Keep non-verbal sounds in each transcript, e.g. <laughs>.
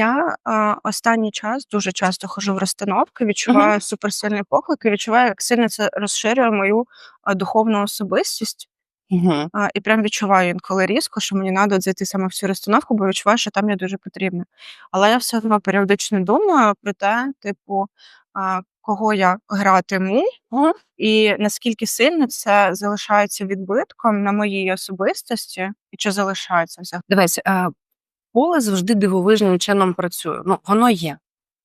Я, а, останній час дуже часто ходжу в розстановки, відчуваю суперсильний поклик і відчуваю, як сильно це розширює мою, а, духовну особистість. Мгм. А, і прям відчуваю інколи різко, що мені надо зайти саме в цю розстановку, бо відчуваю, що там я дуже потрібна. Але я все одно періодично думаю про те, типу, а, кого я гратиму, Мгм. і наскільки сильно це залишається відбитком на моїй особистості, і чи залишається взагалі. Дивись, поле завжди дивовижним чином працює. Ну, воно є.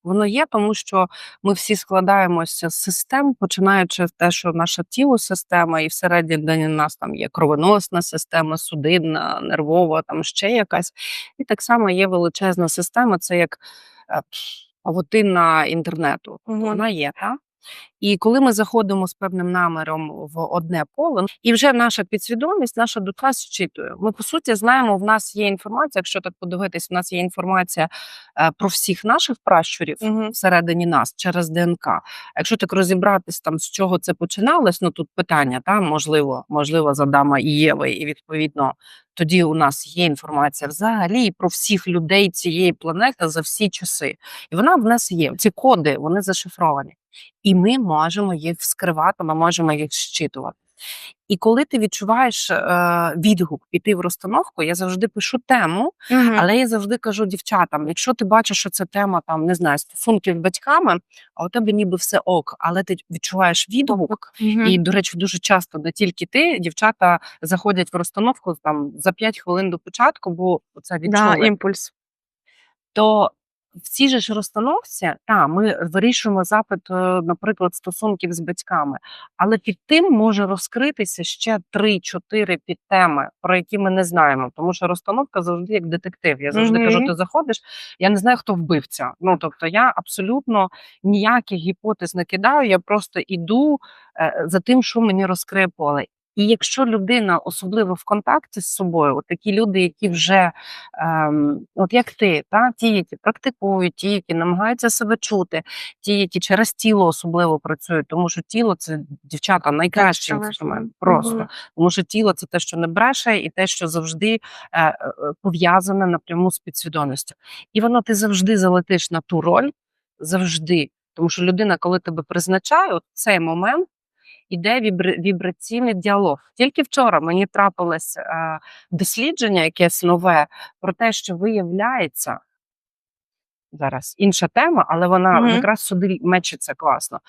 Воно є, тому що ми всі складаємося з систем, починаючи з те, що наше тіло система, і всередині нас там є кровоносна система, судинна, нервова, там ще якась. І так само є величезна система, це як е, павутинна інтернету. Мгм. Вона є, так? І коли ми заходимо з певним наміром в одне поле, і вже наша підсвідомість, наша душа зчитує. Ми по суті знаємо, в нас є інформація. Якщо так подивитись, в нас є інформація е, про всіх наших пращурів Мгм. всередині нас через ДНК. Якщо так розібратись там з чого це починалось, ну тут питання, та можливо, можливо, з Адама і Єви, і відповідно тоді у нас є інформація взагалі про всіх людей цієї планети за всі часи. І вона в нас є. Ці коди вони зашифровані. І ми можемо їх вскривати, ми можемо їх зчитувати. І коли ти відчуваєш е, відгук піти в розстановку, я завжди пишу тему, Мгм. але я завжди кажу дівчатам: якщо ти бачиш, що це тема там не знаю, стосунків з батьками, а у тебе ніби все ок, але ти відчуваєш відгук. Мгм. І, до речі, дуже часто не тільки ти, дівчата заходять в розстановку там за 5 хвилин до початку, бо це відчули Да, імпульс. то в цій же ж розстановці та ми вирішуємо запит, е, наприклад, стосунків з батьками, але під тим може розкритися ще 3-4 підтеми, про які ми не знаємо. Тому що розстановка завжди як детектив. Я завжди Мгм. кажу: ти заходиш, я не знаю, хто вбивця. Ну тобто, я абсолютно ніяких гіпотез не кидаю. Я просто іду е, за тим, що мені розкриє поле. І якщо людина, особливо в контакті з собою, от такі люди, які вже ем, от як ти, та ті, які практикують, ті, які намагаються себе чути, ті, які через тіло особливо працюють, тому що тіло це дівчата найкращий інструмент. Просто Мгм. тому що тіло це те, що не бреше, і те, що завжди е, е, пов'язане напряму з підсвідомістю. І воно ти завжди залетиш на ту роль, завжди. Тому що людина, коли тебе призначає, от цей момент іде вібр- вібраційний діалог. Тільки вчора мені трапилось е, дослідження, якесь нове, про те, що виявляється зараз інша тема, але вона Мгм. якраз сюди мечиться класно.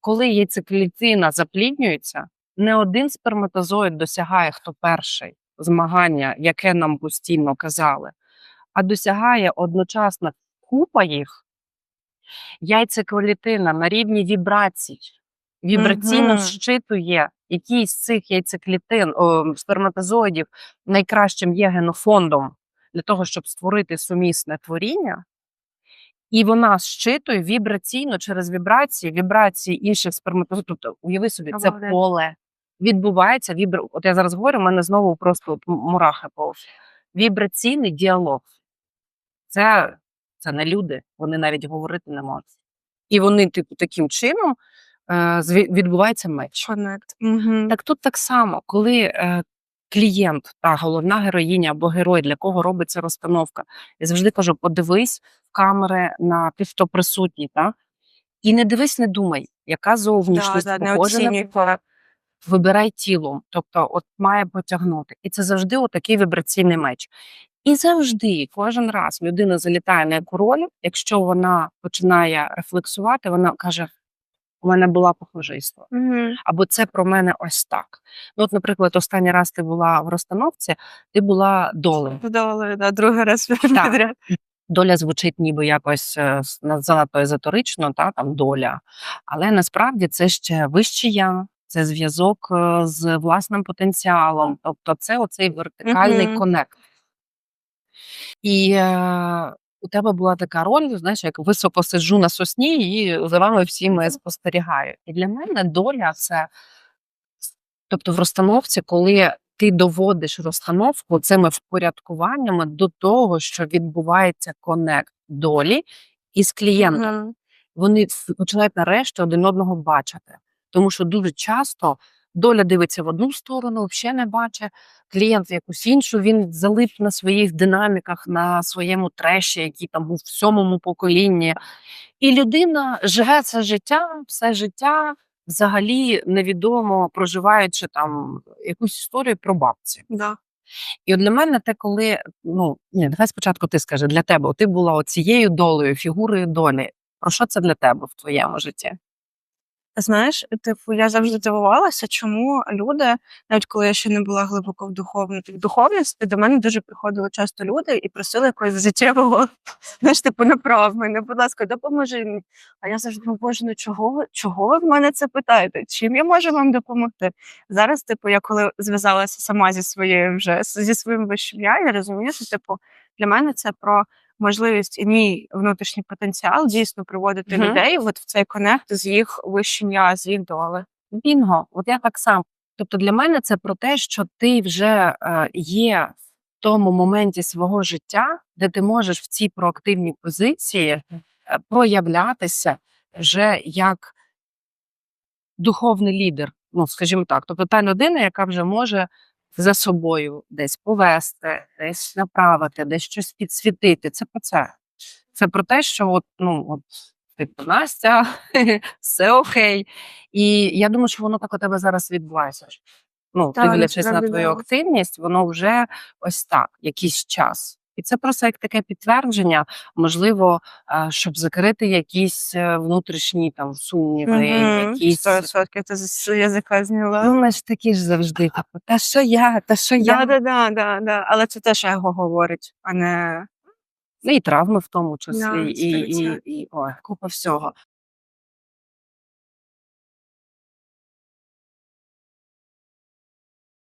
Коли яйцеклітина запліднюється, не один сперматозоїд досягає хто перший змагання, яке нам постійно казали, а досягає одночасно купа їх. Яйцеклітина на рівні вібрацій вібраційно Мгм. щитує, який з цих яйцеклітин о, сперматозоїдів найкращим є генофондом для того, щоб створити сумісне творіння. І вона щитує вібраційно через вібрації, вібрації інших сперматозоїдів. Тобто, уяви собі, це Обалдеть. поле відбувається. Вібр... От я зараз говорю, у мене знову просто мурахи по вібраційний діалог. Це, це не люди, вони навіть говорити не можуть. І вони, типу, таким чином відбувається меч. Мгм. Так тут так само, коли е, клієнт, та головна героїня або герой, для кого робиться розстановка, я завжди кажу: подивись в камери на тих, хто присутній, та? і не дивись, не думай, яка Да, зовнішність да, не похожа на Вибирай тілом, тобто, от має потягнути. І це завжди отакий вібраційний меч. І завжди, кожен раз людина залітає на яку роль, якщо вона починає рефлексувати, вона каже: у мене була похожа історія Мгм. або це про мене ось так. Ну, от, наприклад, останній раз ти була в розстановці, ти була долею. Вдали, да, другий раз <laughs> підряд. Доля звучить ніби якось е, занадто езотерично, та там доля. Але насправді це ще вище я, це зв'язок е, з власним потенціалом. Тобто, це оцей вертикальний Мгм. конект. І е, у тебе була така роль, знаєш, як високо сиджу на сосні, і за вами всіми спостерігаю. І для мене доля це Тобто в розстановці, коли ти доводиш розстановку цими впорядкуваннями до того, що відбувається конект долі із клієнтом, Мгм. вони починають нарешті один одного бачити. Тому що дуже часто доля дивиться в одну сторону, взагалі не бачить, клієнт в якусь іншу, він залип на своїх динаміках, на своєму треші, який там був в сьомому поколінні. І людина живе це життя, все життя, взагалі невідомо проживаючи там якусь історію про бабці. Да. І от для мене те, коли ну ні, давай спочатку ти скажи для тебе, ти була оцією долею, фігурою долі. Про що це для тебе в твоєму житті? Знаєш, типу, я завжди дивувалася, чому люди, навіть коли я ще не була глибоко в духовно в духовності, до мене дуже приходили часто люди і просили якогось життєвого, <laughs> знаєш, типу, направ мене, будь ласка, допоможи мені. А я завжди думаю, боже, ну чого чого ви в мене це питаєте? Чим я можу вам допомогти? Зараз, типу, я коли зв'язалася сама зі своєю вже зі своїм вищим я, я розумію, що типу для мене це про можливість і мій внутрішній потенціал дійсно приводити Мгм. людей от в цей конект з їх вищим я, з їх доли. Бінго, от я так само. Тобто для мене це про те, що ти вже е, є в тому моменті свого життя, де ти можеш в цій проактивній позиції е, проявлятися вже як духовний лідер. Ну, скажімо так, тобто та людина, яка вже може за собою десь повести, десь направити, десь щось підсвітити. Це про це. Це про те, що от, ну, от, типу, Настя, <laughs> все окей. І я думаю, що воно так у тебе зараз відбувається. Ну, Так, дивлячись на твою активність, воно вже ось так, якийсь час. І це просто як таке підтвердження, можливо, щоб закрити якісь е, внутрішні там сумніви, якісь. Сто відсотків ти з язика зняла. Ну, ми ж такі ж завжди, типу, та що я, та що я. Да, да, да, да. Але це теж его говорить, а не Ну, і травми в тому числі, Да, і, і, 100%. і ой, купа всього.